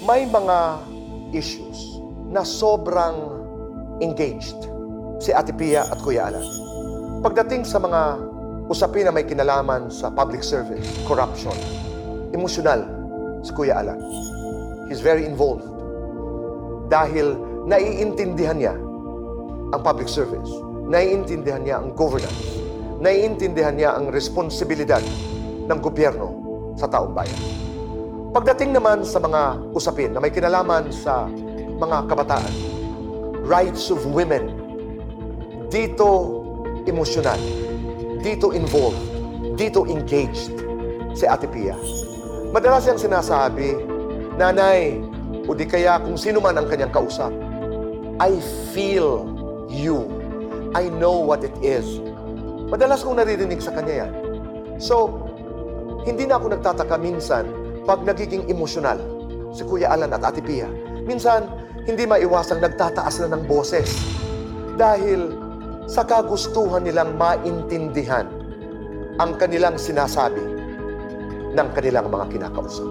may mga issues na sobrang engaged si Ate Pia at Kuya Alan. Pagdating sa mga usapin na may kinalaman sa public service, corruption, emosyonal si Kuya Alan. He's very involved dahil naiintindihan niya ang public service, naiintindihan niya ang governance, naiintindihan niya ang responsibilidad ng gobyerno sa taong bayan. Pagdating naman sa mga usapin na may kinalaman sa mga kabataan, rights of women, dito emosyonal, dito involved, dito engaged si Ate Pia. Madalas siyang sinasabi, Nanay, o di kaya kung sino man ang kanyang kausap, I feel you. I know what it is. Madalas kong naririnig sa kanya yan. So, hindi na ako nagtataka minsan pag nagiging emosyonal si Kuya Alan at Ate Pia. Minsan, hindi maiwasang nagtataas na ng boses dahil sa kagustuhan nilang maintindihan ang kanilang sinasabi ng kanilang mga kinakausap.